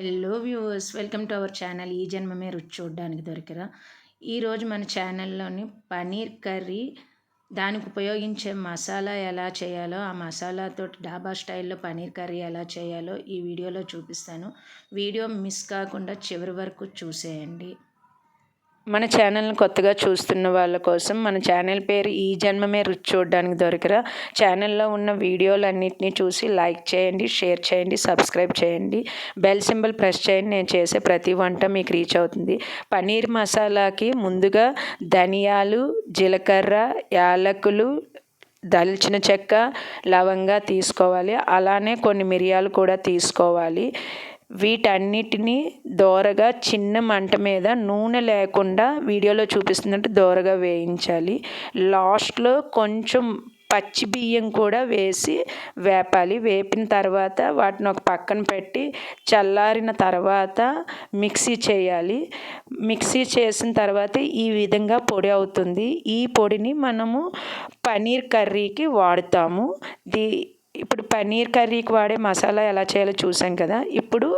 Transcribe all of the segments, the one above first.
Hello viewers welcome to our channel ఈ జన్మమే రుచి చూడడానికి దొరికిరా. ఈరోజు మన ఛానల్లోని పనీర్ కర్రీ దానికి ఉపయోగించే మసాలా ఎలా చేయాలో ఆ మసాలాతో డాబా స్టైల్లో పనీర్ కర్రీ ఎలా చేయాలో ఈ వీడియోలో చూపిస్తాను. వీడియో మిస్ కాకుండా చివరి వరకు చూసేయండి. మన ఛానల్ని కొత్తగా చూస్తున్న వాళ్ళ కోసం మన ఛానల్ పేరు ఈ జన్మమే రుచి చూడడానికి దొరికరా. ఛానల్లో ఉన్న వీడియోలన్నింటినీ చూసి లైక్ చేయండి షేర్ చేయండి సబ్స్క్రైబ్ చేయండి. బెల్ సింబల్ ప్రెస్ చేయండి. నేను చేసే ప్రతి వంట మీకు రీచ్ అవుతుంది. పనీర్ మసాలాకి ముందుగా ధనియాలు జీలకర్ర యాలకులు దాల్చిన చెక్క లవంగా తీసుకోవాలి. అలానే కొన్ని మిరియాలు కూడా తీసుకోవాలి. వీటన్నిటిని దోరగా చిన్న మంట మీద నూనె లేకుండా వీడియోలో చూపిస్తున్నట్టు దోరగా వేయించాలి. లాస్ట్లో కొంచెం పచ్చి బియ్యం కూడా వేసి వేపాలి. వేపిన తర్వాత వాటిని ఒక పక్కన పెట్టి చల్లారిన తర్వాత మిక్సీ చేయాలి. మిక్సీ చేసిన తర్వాత ఈ విధంగా పొడి అవుతుంది. ఈ పొడిని మనము పనీర్ కర్రీకి వాడుతాము. దీ ఇప్పుడు పన్నీర్ కర్రీకి వాడే మసాలా ఎలా చేయాలో చూసాం కదా. ఇప్పుడు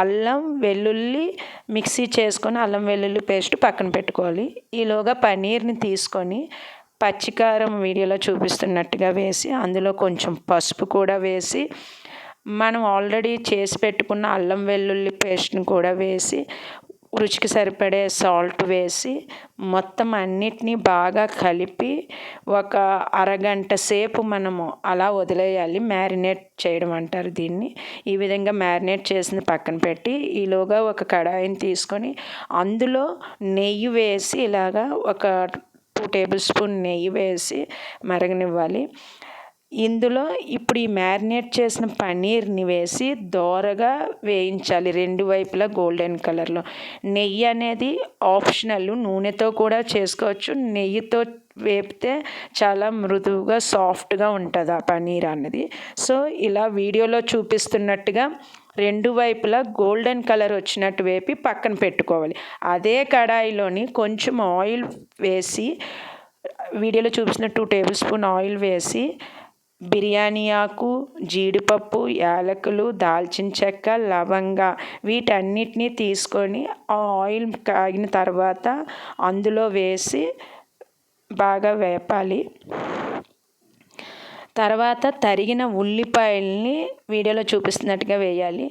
అల్లం వెల్లుల్లి మిక్సీ చేసుకొని అల్లం వెల్లుల్లి పేస్ట్ పక్కన పెట్టుకోవాలి. ఈలోగా పన్నీర్ని తీసుకొని పచ్చికారం వీడియోలో చూపిస్తున్నట్టుగా వేసి అందులో కొంచెం పసుపు కూడా వేసి మనం ఆల్రెడీ చేసి పెట్టుకున్న అల్లం వెల్లుల్లి పేస్ట్ని కూడా వేసి రుచికి సరిపడే సాల్ట్ వేసి మొత్తం అన్నిటినీ బాగా కలిపి ఒక అరగంట సేపు మనము అలా వదిలేయాలి. మ్యారినేట్ చేయడం అంటారు దీన్ని. ఈ విధంగా మ్యారినేట్ చేసిన పక్కన పెట్టి ఈలోగా ఒక కడాయిని తీసుకొని అందులో నెయ్యి వేసి ఇలాగా ఒక టూ టేబుల్ స్పూన్ నెయ్యి వేసి మరగనివ్వాలి. ఇందులో ఇప్పుడు ఈ మ్యారినేట్ చేసిన పన్నీర్ని వేసి దోరగా వేయించాలి రెండు వైపులా గోల్డెన్ కలర్లో. నెయ్యి అనేది ఆప్షనల్. నూనెతో కూడా చేసుకోవచ్చు. నెయ్యితో వేపితే చాలా మృదువుగా సాఫ్ట్గా ఉంటుంది ఆ పన్నీర్ అన్నది సో ఇలా వీడియోలో చూపిస్తున్నట్టుగా రెండు వైపులా గోల్డెన్ కలర్ వచ్చినట్టు వేపి పక్కన పెట్టుకోవాలి. అదే కడాయిలోని కొంచెం ఆయిల్ వేసి వీడియోలో చూపిస్తున్న టూ టేబుల్ స్పూన్ ఆయిల్ వేసి బిర్యానీ ఆకు జీడిపప్పు యాలకులు దాల్చిన చెక్క లవంగ వీటన్నిటిని తీసుకొని ఆ ఆయిల్ కాగిన తర్వాత అందులో వేసి బాగా వేపాలి. తర్వాత తరిగిన ఉల్లిపాయల్ని వీడియోలో చూపిస్తున్నట్టుగా వేయాలి.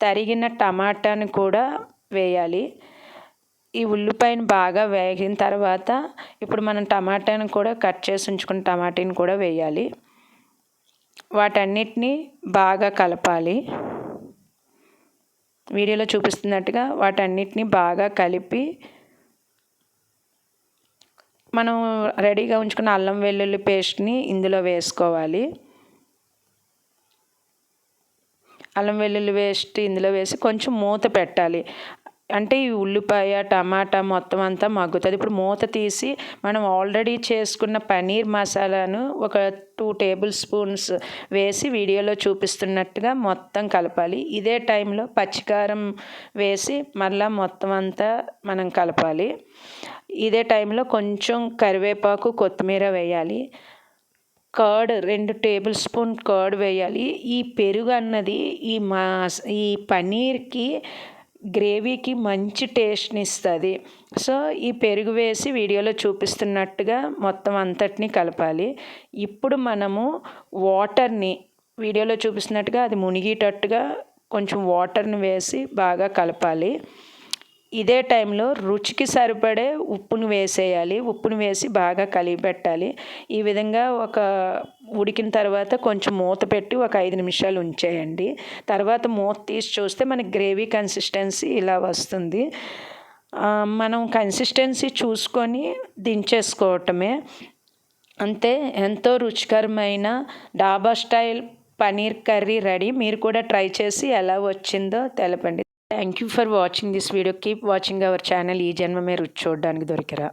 తరిగిన టమాటాని కూడా వేయాలి. ఈ ఉల్లిపాయను బాగా వేగిన తర్వాత ఇప్పుడు మనం టమాటాను కూడా కట్ చేసి ఉంచుకున్న టమాటాని కూడా వేయాలి. వాటన్నిటిని బాగా కలపాలి. వీడియోలో చూపిస్తున్నట్టుగా వాటన్నిటిని బాగా కలిపి మనం రెడీగా ఉంచుకున్న అల్లం వెల్లుల్లి పేస్ట్ని ఇందులో వేసుకోవాలి. అల్లం వెల్లుల్లి పేస్ట్ ఇందులో వేసి కొంచెం మూత పెట్టాలి. అంటే ఈ ఉల్లిపాయ టమాటా మొత్తం అంతా మగ్గుతుంది. ఇప్పుడు మూత తీసి మనం ఆల్రెడీ చేసుకున్న పనీర్ మసాలాను ఒక టూ టేబుల్ స్పూన్స్ వేసి వీడియోలో చూపిస్తున్నట్టుగా మొత్తం కలపాలి. ఇదే టైంలో పచ్చికారం వేసి మళ్ళీ మొత్తం అంతా మనం కలపాలి. ఇదే టైంలో కొంచెం కరివేపాకు కొత్తిమీర వేయాలి. కర్డ్ రెండు టేబుల్ స్పూన్ కర్డ్ వేయాలి. ఈ పెరుగు అన్నది ఈ మా ఈ పనీర్కి గ్రేవీకి మంచి టేస్ట్ని ఇస్తుంది. సో ఈ పెరుగు వేసి వీడియోలో చూపిస్తున్నట్టుగా మొత్తం అంతటిని కలపాలి. ఇప్పుడు మనము వాటర్ని వీడియోలో చూపిస్తున్నట్టుగా అది మునిగేటట్టుగా కొంచెం వాటర్ని వేసి బాగా కలపాలి. ఇదే టైంలో రుచికి సరిపడే ఉప్పును వేసేయాలి. ఉప్పును వేసి బాగా కలిగి పెట్టాలి ఈ విధంగా ఒక ఉడికిన తర్వాత కొంచెం మూత పెట్టి ఒక ఐదు నిమిషాలు ఉంచేయండి. తర్వాత మూత తీసి చూస్తే మనకి గ్రేవీ కన్సిస్టెన్సీ ఇలా వస్తుంది. మనం కన్సిస్టెన్సీ చూసుకొని దించేసుకోవటమే. అంతే ఎంతో రుచికరమైన డాబా స్టైల్ పనీర్ కర్రీ రెడీ. మీరు కూడా ట్రై చేసి ఎలా వచ్చిందో తెలపండి. Thank you for watching this video. Keep watching our channel. ఈ జన్మమే రుచి చూడడానికి దొరికిరా.